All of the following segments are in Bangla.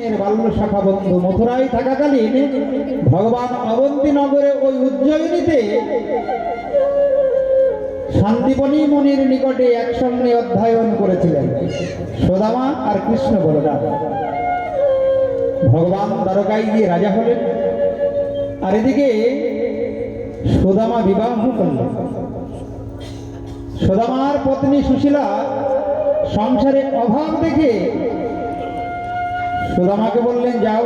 বাল্য শাখা বন্ধু মথুরায় থাকাকালীন ভগবান অবন্তী নগরে ওই উজ্জয়িনীতে শান্তিপনী মনির নিকটে একসঙ্গে অধ্যয়ন করেছিলেন। সোদামা আর কৃষ্ণ বলরাম। ভগবান দ্বারকায় গিয়ে রাজা হলেন। আর এদিকে সোদামা বিবাহ করলেন। সোদামার পত্নী সুশীলা সংসারে অভাব দেখে সুদামাকে বললেন যাও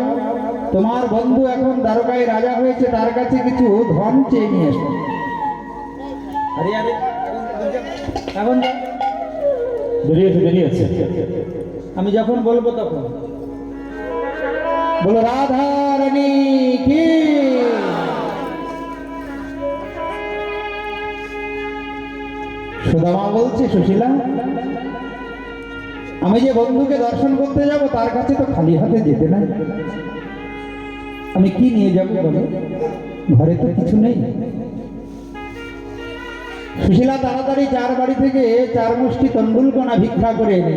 তোমার বন্ধু এখন দ্বারকায় রাজা হয়েছে তার কাছে কিছু ধন চেয়ে নিয়ে এসো। এখন বেরিয়েছে বেরিয়েছে আমি যখন বলব তখন। বলো রাধা রানী কি? সুদামা বলছে সুশীলা আমি যে বন্ধুকে দর্শন করতে যাব, তার কাছে তো খালি হাতে যেতে নাই। আমি কি নিয়ে যাব বলো? ঘরে তো কিছু নেই। সুশীলা তাড়াতাড়ি চার বাড়ি থেকে চার মুষ্টি তন্ডুল কণা ভিক্ষা করে এনে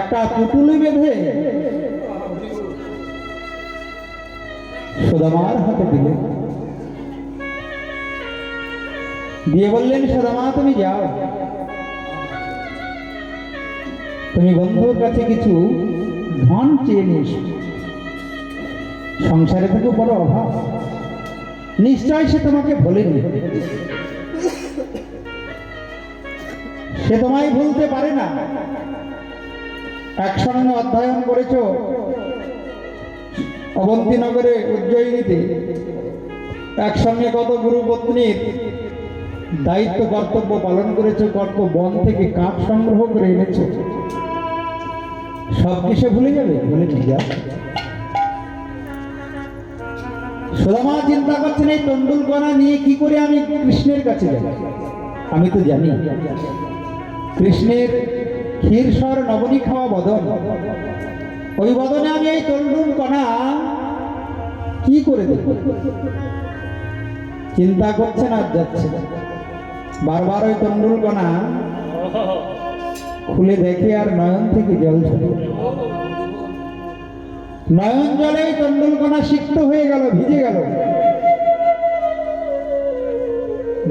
একটা পুতুলি বেঁধে সুদামার হাতে দিলে। দিয়ে বললেন, সুদামা, তুমি যাও। তুমি বন্ধুর কাছে কিছু ধন চেয়ে নিস। সংসারে থেকে বড় অভাব। নিশ্চয় সে তোমাকে ভোলেনি। সে তোমায় ভুলতে পারে না। একসঙ্গে অধ্যয়ন করেছ। অবন্তীনগরে উজ্জয়িনীতে। একসঙ্গে কত গুরু পত্নীর দায়িত্ব কর্তব্য পালন করেছে। কর্ত বন থেকে কাঠ সংগ্রহ করে এনেছে। সব কিছু ভুলে যাবে? বলে ঠিক আছে। চিন্তা করছেন, এই তন্ডুল কণা নিয়ে কি করে আমি কৃষ্ণের কাছে যাব? আমি তো জানি। কৃষ্ণের ক্ষীরস্বর নবনী খাওয়া বদন। ওই বদনে আমি এই তন্ডুল কণা কি করে দেব? চিন্তা করছেন আর যাচ্ছে। বারবার ওই তন্ডুল কণা খুলে দেখে আর নয়ন থেকে জল ঝরে। নয়ন জলে তন্ডুল সিক্ত হয়ে গেল, ভিজে গেল।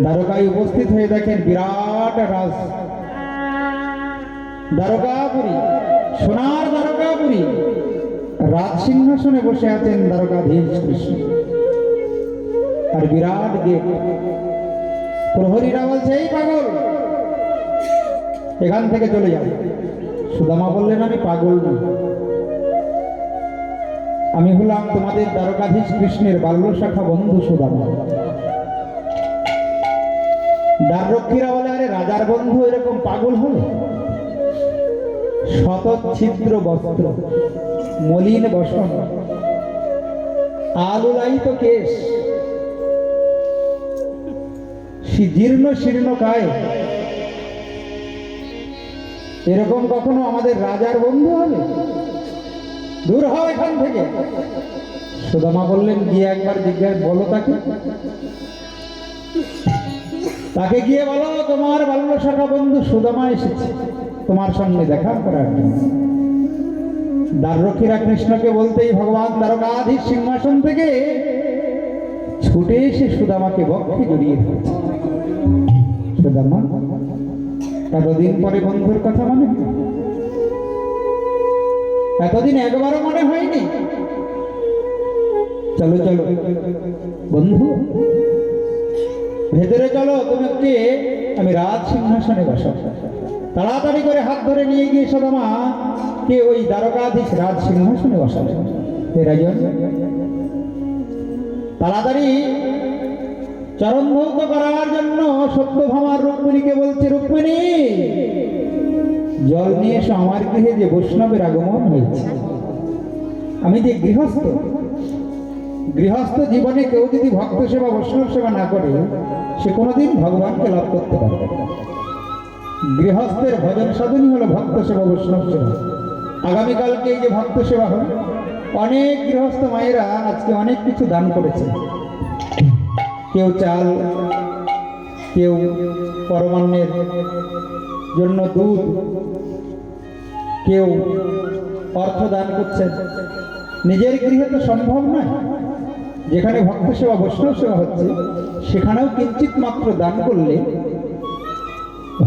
দ্বারকায় উপস্থিত হয়ে দেখেন বিরাট রাজ। দ্বারকাপুরী, সোনার দ্বারকাপুরী। রাজ সিংহাসনে বসে আছেন দ্বারকাধীশ কৃষ্ণ। আর বিরাট গেট। প্রহরীরা বলছে, এই পাগল এখান থেকে চলে যাও। সুদামা বললেন, আমি পাগল না আমি হলাম তোমাদের দ্বারকাধীশ কৃষ্ণের বাল্য শাখা বন্ধু সুদামা। দ্বাররক্ষীরা বলে, আরে রাজার বন্ধু এরকম পাগল হলে? ছিদ্র বস্ত্র, মলিন বসন, আলুলায়িত কেশ শি- জীর্ণ শীর্ণ কায় এরকম কখনো আমাদের রাজার বন্ধু হবে? দূর হও এখান থেকে। সুদামা বললেন, গিয়ে একবার জিজ্ঞাসা, বলো তাকে। তাকে গিয়ে বলো, তোমার বাল্য শাখা বন্ধু সুদামা এসেছে। তোমার সঙ্গে দেখা করার জন্য। দ্বাররক্ষীরা কৃষ্ণকে বলতেই ভগবান দ্বারকাধীশ সিংহাসন থেকে ছুটে এসে সুদামাকে বক্ষে জড়িয়ে ধরেছে। সুদামা এতদিন পরে বন্ধুর কথা মনে? এতদিন একবারও মনে হয়নি? চলো চলো। বন্ধু, ভেতরে চলো তোমাকে আমি রাজ সিংহাসনে বসাবো তাড়াতাড়ি করে হাত ধরে নিয়ে গিয়ে সদমা কে ওই দ্বারকাধীশ রাজ সিংহাসনে রাজন। তাড়াতাড়ি চরণ ধৌত করার জন্য সত্যভামার রুক্মিণীকে বলছে, রুক্মিণী, জল নিয়ে এসে, আমার গৃহে যে বৈষ্ণবের আগমন হয়েছে। আমি যে গৃহস্থ গৃহস্থ জীবনে কেউ যদি ভক্ত সেবা, বৈষ্ণব সেবা না করে, সে কোনোদিন ভগবানকে লাভ করতে পারবে গৃহস্থের ভজন সাধনই হলো ভক্ত সেবা, বৈষ্ণব সেবা। আগামীকালকে এই যে ভক্ত সেবা হবে, অনেক গৃহস্থ মায়েরা আজকে অনেক কিছু দান করেছে কেউ চাল, কেউ পরমান্নের জন্য দুধ, কেউ অর্থ দান করছেন। নিজের গৃহে তো সম্ভব নয়। যেখানে ভক্ত সেবা, বৈষ্ণব সেবা হচ্ছে, সেখানেও কিঞ্চিত মাত্র দান করলে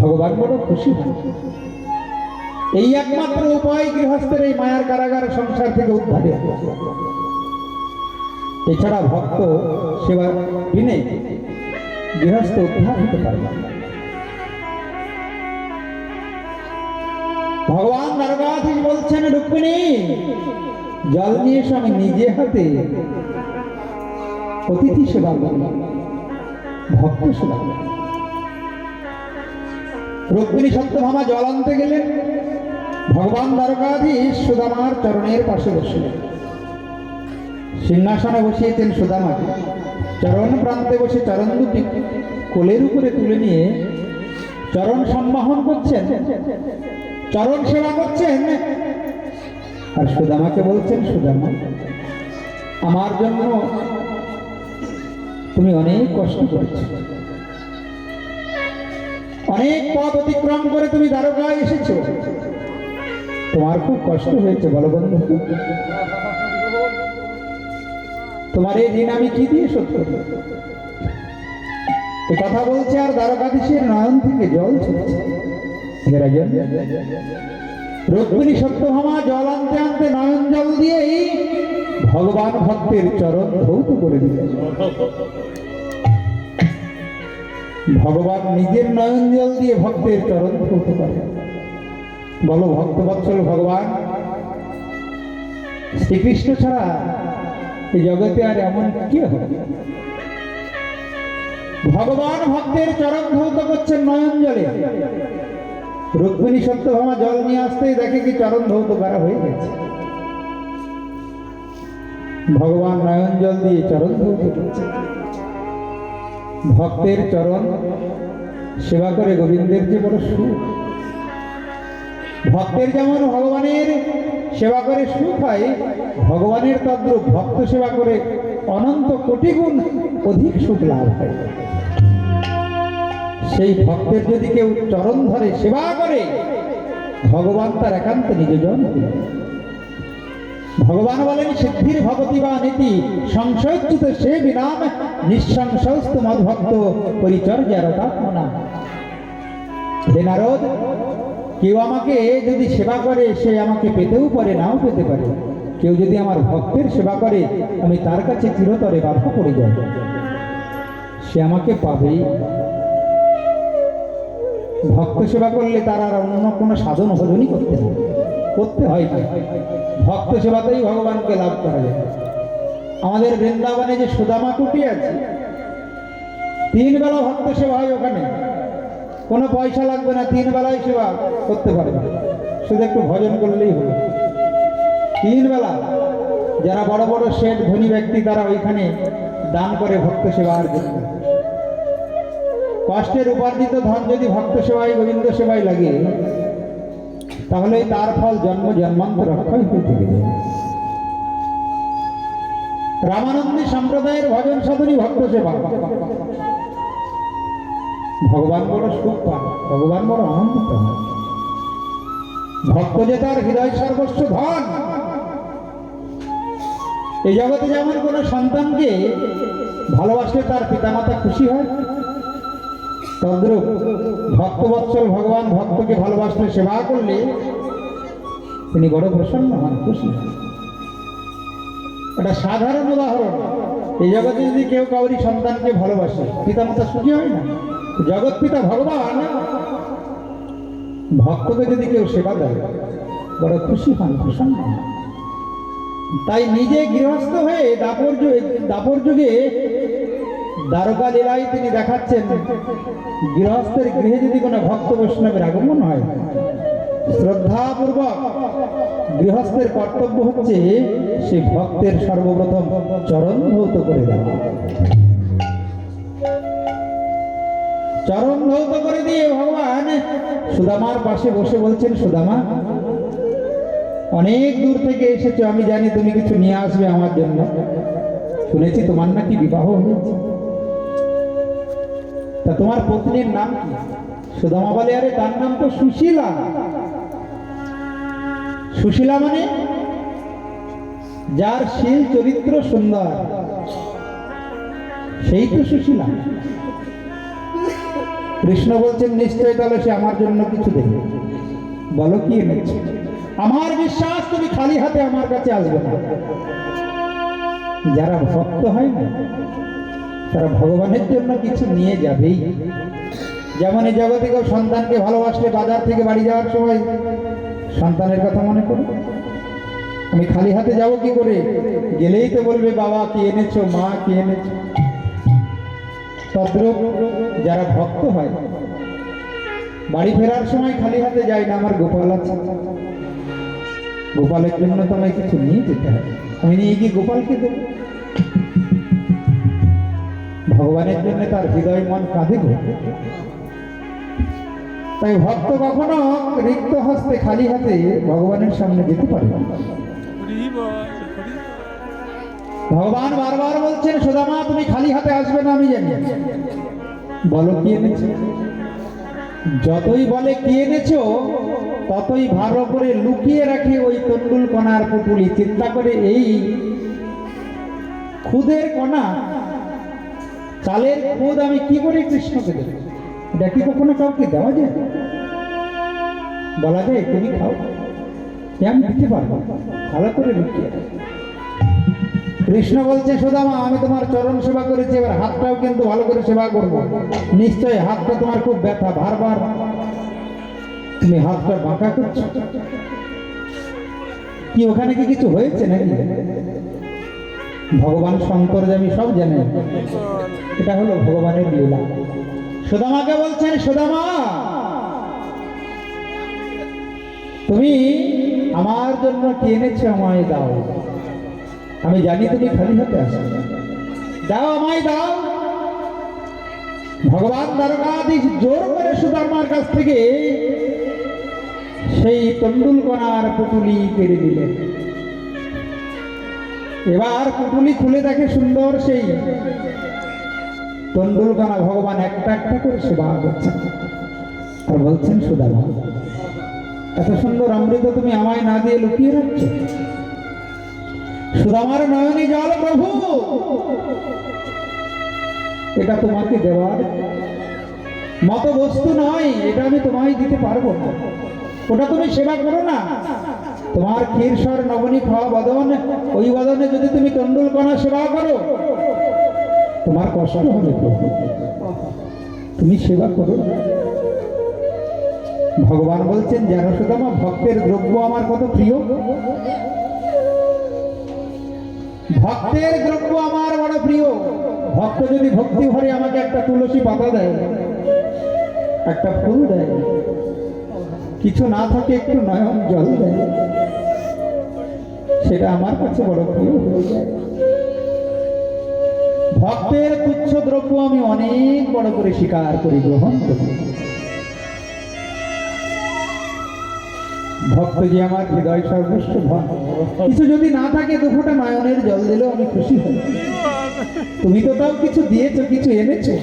ভগবান বড় খুশি হন। এই একমাত্র উপায় গৃহস্থের এই মায়ার কারাগার সংসার থেকে উদ্ধারে এছাড়া ভক্ত সেবা বিনে গৃহস্থ উদ্ধার হতে পারবে। ভগবান নরগাধীশ বলছেন, রুক্মিণী, জল নিয়ে এসো আমি নিজে হাতে অতিথি সেবা করি ভক্ত সেবা করি রুক্মিণী সত্যভামা জল আনতে গেলেন, ভগবান দ্বারকাধীশ সুদামার চরণের পাশে বসলেন সিংহাসনে বসিয়েছেন সুদামাকে। চরণ প্রান্তে বসে চরণ দুটি কোলের উপরে তুলে নিয়ে চরণ সম্মাহন করছেন। চরণ সেবা করছেন। আর সুদামাকে বলছেন, সুদামা, আমার জন্য তুমি অনেক কষ্ট করেছ। অনেক পথ অতিক্রম করে তুমি দ্বারকায় এসেছ। তোমার খুব কষ্ট হয়েছে বলো বন্ধু তোমার এই ঋণ আমি কি দিয়ে শোধ করব? এ কথা বলছে আর দ্বারকাধীশের নয়ন থেকে জল সত্যভামা জল আনতে আনতে নয়ন জল ভগবান ভক্তের চরণ ধৌত করে ভগবান নিজের নয়ন জল দিয়ে ভক্তের চরণ ধৌত করে বলো ভক্তবৎসল ভগবান, শ্রীকৃষ্ণ ছাড়া জগতে আর এমন কি হবে? ভগবান ভক্তের চরণ ধৌত করছেন নয়ন জলে রুক্মিণী সত্যভামা জল নিয়ে আসতেই দেখে কি চরণ ধৌত করা হয়ে গেছে। ভগবান নয়ন জল দিয়ে চরণ ধৌত করছে ভক্তের চরণ সেবা করে গোবিন্দের যে বড় সুখ। ভক্তের যেমন ভগবানের সেবা করে সুখ হয়, ভগবানের তদ্রূপ ভক্ত সেবা করে অনন্ত কোটি গুণ অধিক সুখ লাভ হয়। সেই ভক্তের যদি কেউ চরণ ধরে সেবা করে, ভগবান তার একান্ত নিজজন ভগবান বলেন, সিদ্ধির ভগতি বা নীতি, সংশয়চ্যুত সে বিনাম নিঃসংশস্ত মদভক্ত পরিচর্যার তাৎমনা হে নারদ কেউ আমাকে যদি সেবা করে, সে আমাকে পেতেও পারে, নাও পেতে পারে। কেউ যদি আমার ভক্তের সেবা করে, আমি তার কাছে চিরতরে বাধা পড়ে যাই। সে আমাকে পাবেই। ভক্ত সেবা করলে তার আর অন্য কোনো সাধন ভজনই করতে হয়। করতে হয় না ভক্ত সেবাতেই ভগবানকে লাভ করা যায়। আমাদের বৃন্দাবনে যে সুদামা কুটি আছে তিন বেলা ভক্ত সেবা হয় ওখানে। কোনো পয়সা লাগবে না, তিন বেলায় সেবা করতে পারবে শুধু একটু ভজন করলেই হবে তিন বেলা যারা বড় বড় শেঠ ধনী ব্যক্তি, তারা ওইখানে দান করে ভক্ত সেবার জন্য। কষ্টের উপার্জিত ধন যদি ভক্ত সেবায়, গোবিন্দ সেবায় লাগে, তাহলে তার ফল জন্ম জন্মান্তর রামানন্দী সম্প্রদায়ের ভজন সাধনী ভক্ত সেবা। ভগবান বড় সুখ পান, ভগবান বড় আনন্দিত ভক্ত যে তার হৃদয় সর্বস্ব ধন। এই জগতে যেমন কোনো সন্তানকে ভালোবাসলে তার পিতামাতা খুশি হয়, তদ্রূপ ভক্তবৎসল ভগবান ভক্তকে ভালোবাসলে সেবা করলে তিনি বড় প্রসন্ন হন, খুশি এটা সাধারণ উদাহরণ, এই জগতে যদি কেউ কাউরি সন্তানকে ভালোবাসে, পিতামাতা সুখী হয় না? জগৎ পিতা ভগবান ভক্তকে যদি কেউ সেবা দেয়, বড় খুশি হন, প্রসন্ন তাই নিজে গৃহস্থ হয়ে দাপর যু- দাপর যুগে দ্বারকা লীলায় তিনি দেখাচ্ছেন, গৃহস্থের গৃহে যদি কোনো ভক্ত বৈষ্ণবের আগমন হয়, শ্রদ্ধাপূর্বক গৃহস্থের কর্তব্য হচ্ছে সে ভক্তের সর্বপ্রথম চরণ ধৌত করে দেওয়া। চরণ ধৌত করে দিয়ে ভগবান সুদামার পাশে বসে বলছেন, সুদামা, অনেক দূর থেকে এসেছ, আমি জানি তুমি কিছু নিয়ে আসবে আমার জন্য। শুনেছি তোমার নাকি বিবাহ হয়েছে। তা তোমার পত্নীর নাম কি? সুদামা বলে, আরে তার নাম তো সুশীলা। সুশীলা মানে? যার শীল চরিত্র সুন্দর। সেই তো সুশীলা। কৃষ্ণ বলছেন, নিশ্চয় তাহলে সে আমার জন্য কিছু দেবে বলো, কি এনেছে? আমার বিশ্বাস, তুমি খালি হাতে আমার কাছে আসবে না। যারা ভক্ত হয় না, তারা ভগবানের জন্য কিছু নিয়ে যাবেই। যেমন এই জগতে কেউ সন্তানকে ভালোবাসলে বাজার থেকে বাড়ি যাওয়ার সময় সন্তানের কথা মনে করো? আমি খালি হাতে যাব কি করে? গেলেই তো বলবে, বাবা, কি এনেছো? মা, কি এনেছো? তদ্রূপ যারা ভক্ত হয়, বাড়ি ফেরার সময় খালি হাতে যায় না আমার গোপাল আছে। গোপালের জন্য তো আমায় কিছু নিয়ে যেতে হবে আমি নিয়ে গিয়ে গোপালকে দেবো। ভগবানের জন্য তার হৃদয় মন কাঁদে গো তাই ভক্ত কখনো রিক্ত হস্তে খালি হাতে ভগবানের সামনে যেতে পারে না। ভগবান বারবার বলছেন, সুদামা, তুমি খালি হাতে আসবে না, আমি জানি। বলো, কি এনেছো? যতই বলে, কি এনেছো, ততই ভালো করে লুকিয়ে রাখে ওই তন্ডুল কণার পুটুলি। চিন্তা করে এই খুদের কণা, চালের খুদ আমি কি করে কৃষ্ণকে দেব? এটা কি কখনো কাউকে দেওয়া যায়? বলা যায়, তুমি খাও। আমি দিতে পারব ভালো করে লুকিয়ে রাখো। কৃষ্ণ বলছে, সুদামা, আমি তোমার চরণ সেবা করেছি, এবার হাতটাও কিন্তু ভালো করে সেবা করব। নিশ্চয় হাতটা তোমার খুব ব্যথা, বারবার তুমি হাতটা বাঁকা করছ। কি ওখানে কি কিছু হয়েছে নাকি? ভগবান শঙ্কর আমি সব জানে, এটা হলো ভগবানের লীলা। সুদামাকে বলছেন, সুদামা, তুমি আমার জন্য কি এনেছো আমায় দাও? আমি জানি তুমি খালি হাতে আসো দাও আমায় দাও। ভগবান দ্বারকাধীশ জোর করে সুদামার কাছ থেকে সেই তন্ডুল কণার পুটুলি কেড়ে দিলেন এবার পুটুলি খুলে দেখে সুন্দর সেই তন্ডুল কণা ভগবান একটা একটা করে সেবা করছেন আর বলছেন সুদামা এত সুন্দর অমৃত তুমি আমায় না দিয়ে লুকিয়ে রাখছো? সুদামার নয়নী জল প্রভু। এটা তোমাকে দেওয়ার মতো বস্তু নয়, এটা আমি তোমায় দিতে পারব না। ওটা তুমি সেবা করো না। তোমার ক্ষীরস্বর নবনী খাওয়া বদন ওই বদনে যদি তুমি তন্ডুল কণা সেবা করো, তোমার কষ্ট হবে তুমি সেবা করো ভগবান বলছেন জানো সুদামা, ভক্তের দ্রব্য আমার কত প্রিয়। ভক্তের দ্রব্য আমার বড় প্রিয়। ভক্ত যদি ভক্তি ভরে আমাকে একটা তুলসী পাতা দেয়, একটা ফুল দেয়, কিছু না থাকে একটু নয়ন জল দেয়, সেটা আমার কাছে বড় প্রিয় হয়ে যায়। ভক্তের তুচ্ছ দ্রব্য আমি অনেক বড় করে স্বীকার করি, গ্রহণ করি। ভক্ত যে আমার হৃদয় সর্বস্ব ধন কিছু যদি না থাকে দুপুরটা নয়নের জল দিলেও আমি খুশি হই। তুমি তো তাও কিছু দিয়েছ, কিছু এনেছো।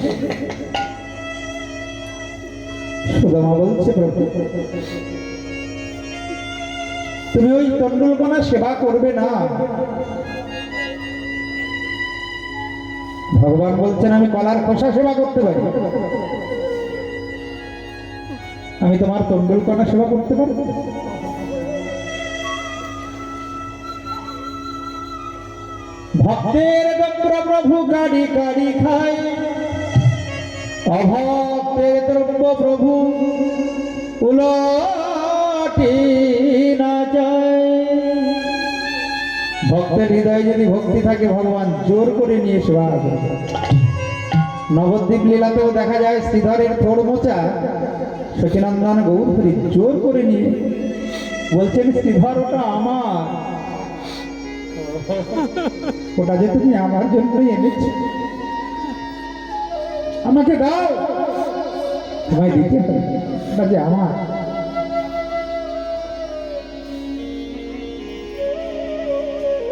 সুদামা বলছে, প্রভু, তুমি ওই তন্ডুলকণা সেবা করবে না। ভগবান বলছেন, আমি কলার খোসা সেবা করতে পারি। আমি তোমার তন্ডুলকণা সেবা করতে পারি ভক্তের দপ্তর প্রভু গাড়ি গাড়ি খায়। অভক্তের দ্রব্য প্রভু উলটি না যায়। ভক্তের হৃদয়ে যদি ভক্তি থাকে, ভগবান জোর করে নিয়ে সেবা নবদ্বীপ লীলাতেও দেখা যায় শ্রীধরের থোড় মোচা। সচিনন্দন গৌরহরি জোর করে নিয়ে বলছেন, শ্রীধর, ওটা আমার। ওটা যে তুমি আমার জন্যই এনেছো। আমাকে দাও। তোমায় দিতে হবে। ওটা যে আমার।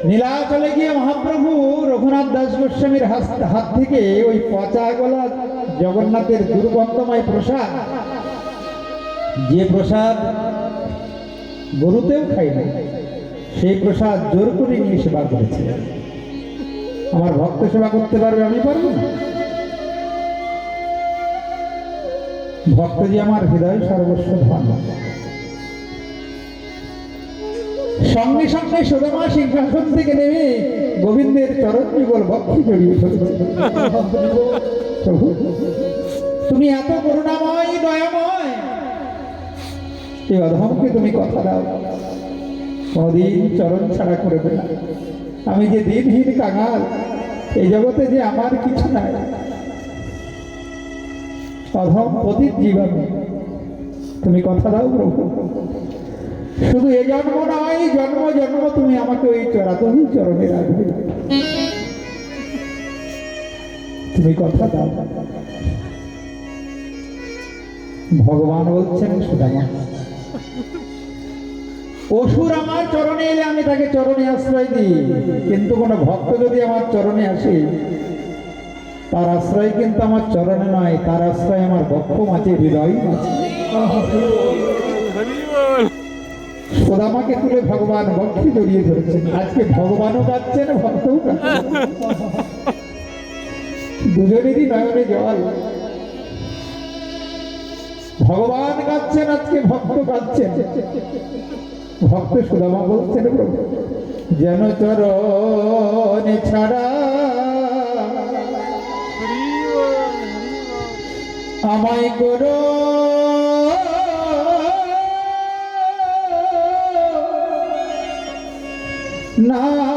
নীলাচলে গিয়ে মহাপ্রভু রঘুনাথ দাস গোস্বামীর হাত থেকে ওই পচা গলা জগন্নাথের দুর্গন্ধময় প্রসাদ, যে প্রসাদ গরুতেও খাই না সেই প্রসাদ জোর করে নিয়ে সেবা করেছে। আমার ভক্ত সেবা করতে পারবে আমি পারব না। ভক্ত যে আমার হৃদয় সর্বস্ব ধন সঙ্গে সঙ্গে সুদামা সিংহাসন থেকে নেমে গোবিন্দের চরণ যুগল ভক্তি জড়িয়ে তুমি এত করুণাময়, দয়াময়। এই অধমকে তুমি কথা দাও। কোনদিন চরণ ছাড়া করবে না। আমি যে দিনহীন কাঙাল, এই জগতে যে আমার কিছু নাই, অধম পতিত জীবন তুমি কথা দাও প্রভু। শুধু এ জন্ম নয় জন্ম জন্ম, তুমি আমাকে ওই চরাতহি চরণে রাখবে। তুমি কথা দাও। ভগবান বলছেন, সুদামা অসুর আমার চরণে এলে আমি তাকে চরণে আশ্রয় দিই। কিন্তু কোনো ভক্ত যদি আমার চরণে আসে, তার আশ্রয় কিন্তু আমার চরণে নয়, তার আশ্রয় আমার বক্ষ মাঝে হৃদয় সোদামাকে তুলে ভগবান বক্ষে জড়িয়ে ধরেছেন। আজকে ভগবানও কাঁদছেন ভক্তও দুজনেরই নয়নে জল। ভগবান কাঁদছেন আজকে ভক্ত কাঁদছেন ভক্ত সুদামা বলছেন যেন তোর ছাড়া আমায় করো। না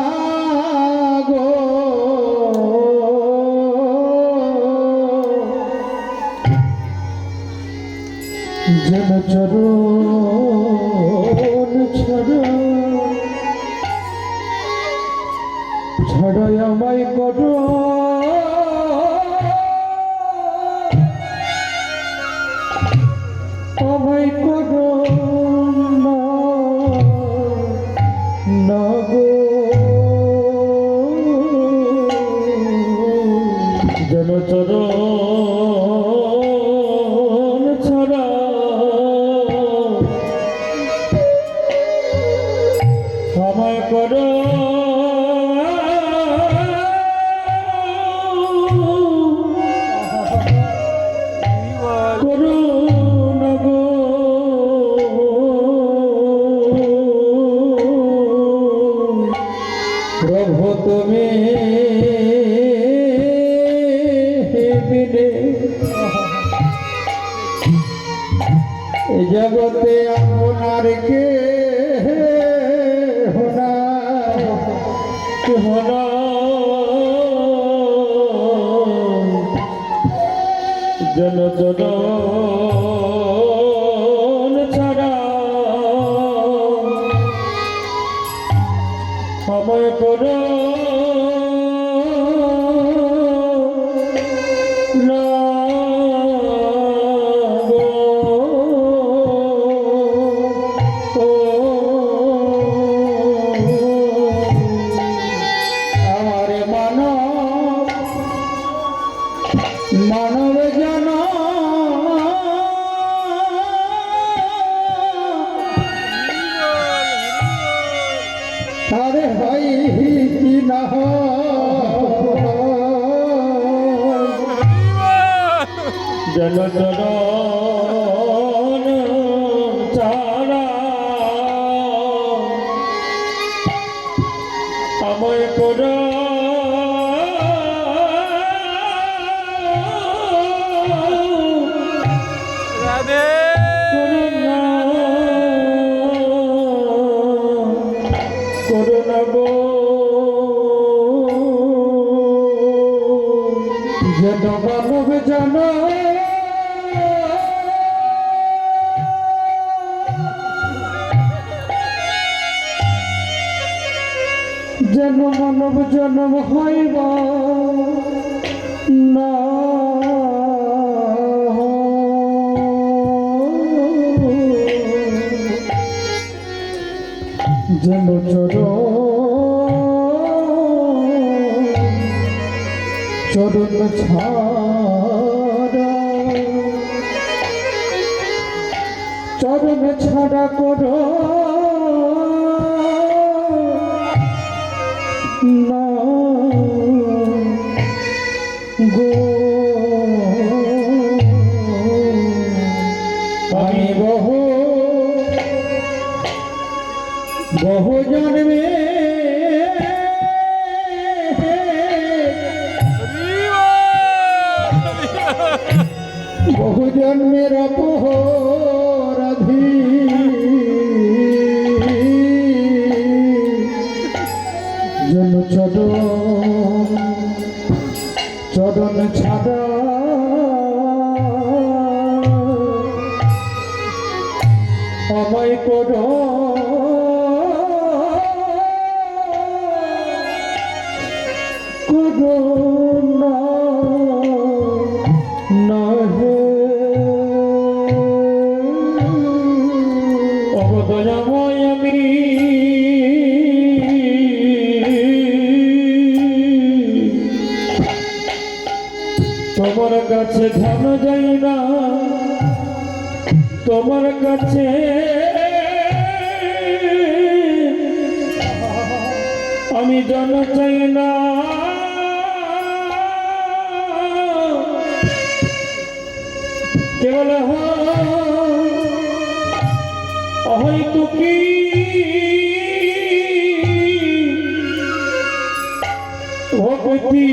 করো করো। যেন মানব জন। যেন মানব জন্ম হইব না। যেন চর চরণ ছাড়া করো। কাছে আমি জন চাই না। কেবল হয়তো কি ভক্তি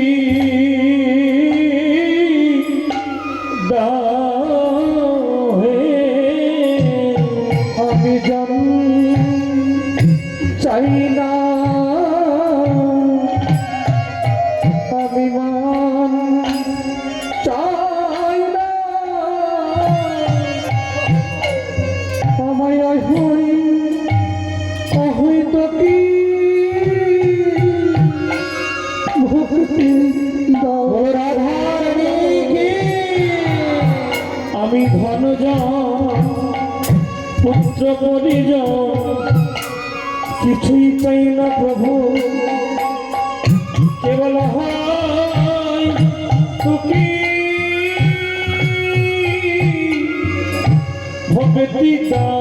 পুত্র পরিজন কিছুই চাই না প্রভু কেবল সুখী ভক্তি দাও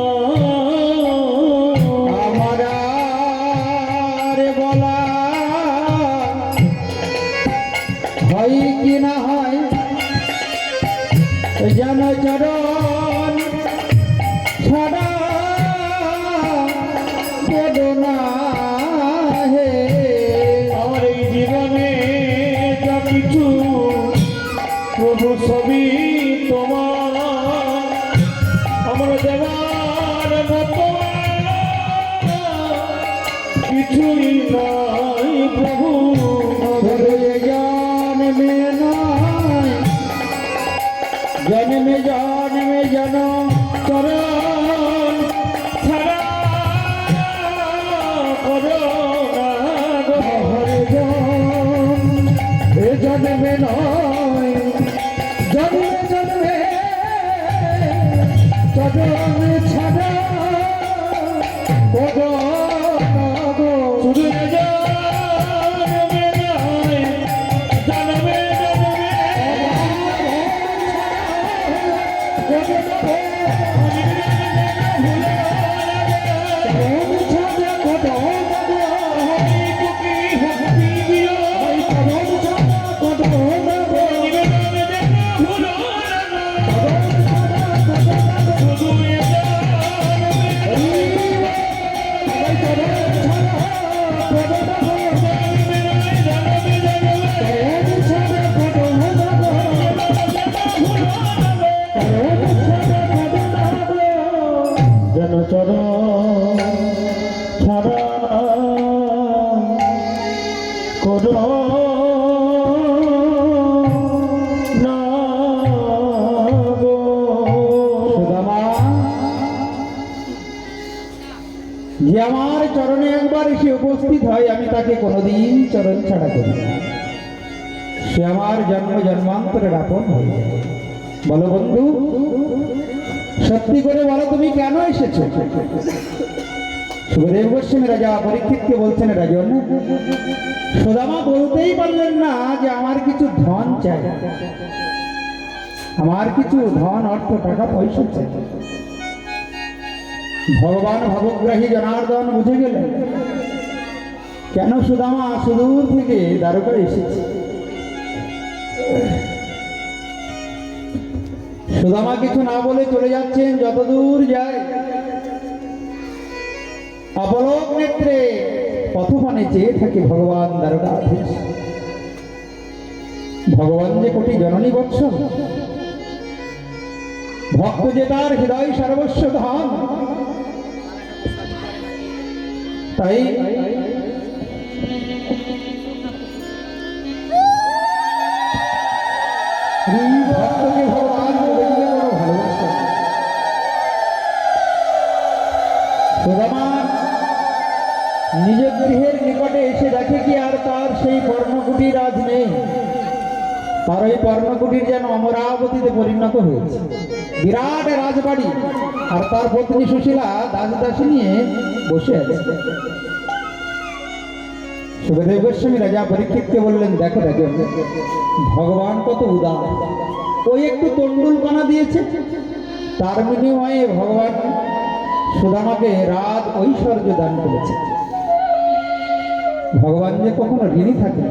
জন্মান্তরের আপন হয়ে যায় বলো বন্ধু, সত্যি করে বলো তুমি কেন এসেছ? সুখদেব গোস্বামী রাজা পরীক্ষিতকে বলছেন, রাজন, সুদামা বলতেই পারলেন না যে আমার কিছু ধন চাই। আমার কিছু ধন, অর্থ, টাকা, পয়সা চাই। ভগবান ভবগ্রাহী জনার্দন বুঝে গেলেন, কেন সুদামা সুদূর থেকে দ্বারকা এসেছে? সুদামা কিছু না বলে চলে যাচ্ছেন, যতদূর যায়। অবলোক নেত্রে পথপানে চেয়ে থাকে ভগবান দ্বারকাধীশ ভগবান যে কোটি জননী বৎস ভক্ত যে তার হৃদয় সর্বস্ব ধন তাই এই দেখে কি আর তার সেই পর্ণকুটির আজ নেই। তার ওই পর্ণকুটির যেন অমরাবতীতে পরিণত হয়েছে। বিরাট রাজবাড়ি। আর তার পত্নী সুশীলা দাস দাসী নিয়ে বসে আছে। সুখদেব গোস্বামী রাজা পরীক্ষিতকে বললেন, দেখো দেখো ভগবান কত উদার। ওই একটু তন্ডুল কণা দিয়েছে। তার বিনিময়ে ভগবান সুদামাকে রাত ঐশ্বর্য দান করেছে। ভগবান যে কখনো ঋণী থাকে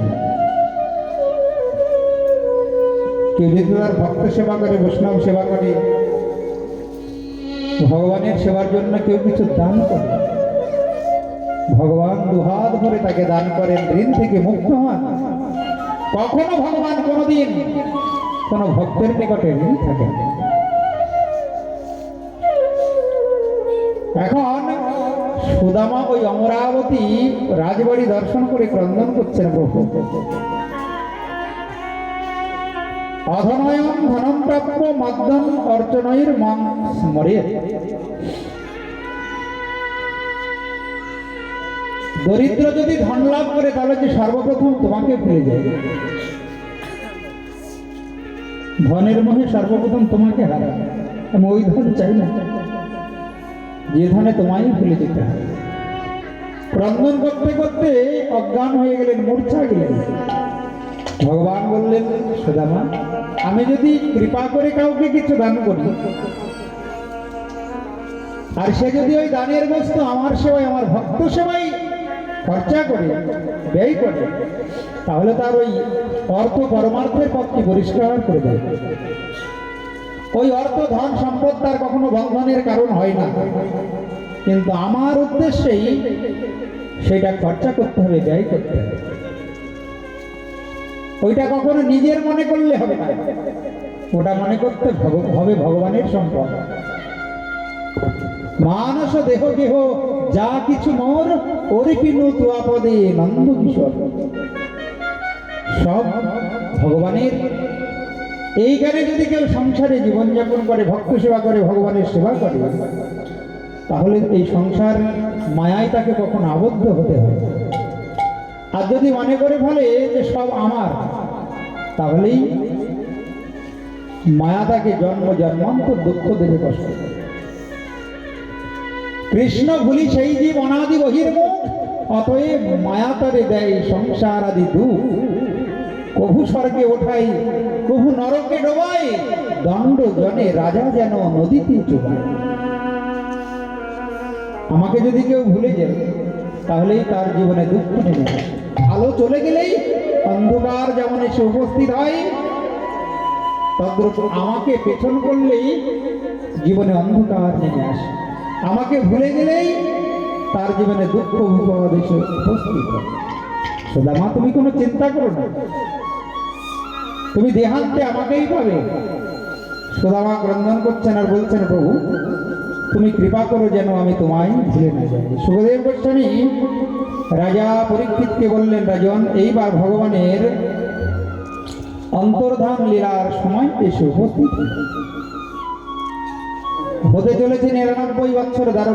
কেউ যদি তার ভক্ত সেবা করে, বৈষ্ণব সেবা করে ভগবানের সেবার জন্য কেউ কিছু দান করে। ভগবান দুহাত ভরে তাকে দান করেন, ঋণ থেকে মুক্ত হন। কখনো ভগবান কোনোদিন কোন ভক্তের নিকটে ঋণ থাকে। এখন সুদামা ওই অমরাবতী রাজবাড়ি দর্শন করে ক্রন্দন করছেন প্রভু। অধনয়ম ধনম প্রাপ্য মদ্যম অর্চনৈর মন স্মরে। দরিদ্র যদি ধন লাভ করে, তাহলে যে সর্বপ্রথম তোমাকে ভুলে যায়। ধনের মহে সর্বপ্রথম তোমাকে হারায়। আমি ওই ধন চাই না। যে ধনে তোমায় ভুলে যেতে হবে ক্রন্দন করতে করতে অজ্ঞান হয়ে গেলেন, মূর্ছা গেলেন। ভগবান বললেন, সুদামা, আমি যদি কৃপা করে কাউকে কিছু দান করি, আর সে যদি ওই দানের বস্তু আমার সেবায়, আমার ভক্ত সেবাই খরচা করে, ব্যয় করে, তাহলে তার ওই অর্থ পরমার্থের পক্ষে পরিষ্কার করে দেয় ওই অর্থ ধন সম্পদ তার কখনো বন্ধনের কারণ হয় না। কিন্তু আমার উদ্দেশ্যেই সেটা খরচা করতে হবে, ব্যয় করতে হবে। ওইটা কখনো নিজের মনে করলে হবে না। ওটা মনে করতে হবে ভগবানের সম্পদ। মানস দেহ দেহ যা কিছু মোর ওরে কিনু তুয়াপদে নন্দ কিশোর সব ভগবানের এইখানে যদি কেউ সংসারে জীবনযাপন করে, ভক্ত সেবা করে, ভগবানের সেবা করে, তাহলে এই সংসার মায়ায় তাকে কখন আবদ্ধ হতে হয় আর যদি মনে করে ফেলে যে সব আমার, তাহলেই মায়া তাকে জন্ম, জন্মান্তর দুঃখ দেবে কষ্ট। কৃষ্ণ ভুলি সেই জীব অনাদি বহির্মুখ, অতএব মায়া তরে দেয় সংসার আদি দুঃখ কভু স্বর্গে ওঠাই, কভু নরকে ডোবাই, দণ্ড জনে রাজা যেন নদীতে চুবায়। আমাকে যদি কেউ ভুলে যায়, তাহলেই তার জীবনে দুঃখ নেমে আলো চলে গেলেই অন্ধকার যেমন এসে উপস্থিত হয়, তদ্রূপ আমাকে পেছন করলেই জীবনে অন্ধকার নেমে আসে। আমাকে ভুলে গেলেই তার জীবনে দুঃখ, বিপদ উপস্থিত হয়। সুদামা, তুমি কোনো চিন্তা করো না। তুমি দেহান্তে আমাকেই পাবে। সুদামা ক্রন্দন করছেন আর বলছেন, প্রভু, তুমি কৃপা করো যেন আমি তোমায় ভুলে না যাই। সুখদেব গোস্বামী রাজা পরীক্ষিতকে বললেন, রাজন, এইবার ভগবানের অন্তর্ধান লীলার সময় এসে উপস্থিত হতে চলেছে নিরানব্বই বছর দ্বারক।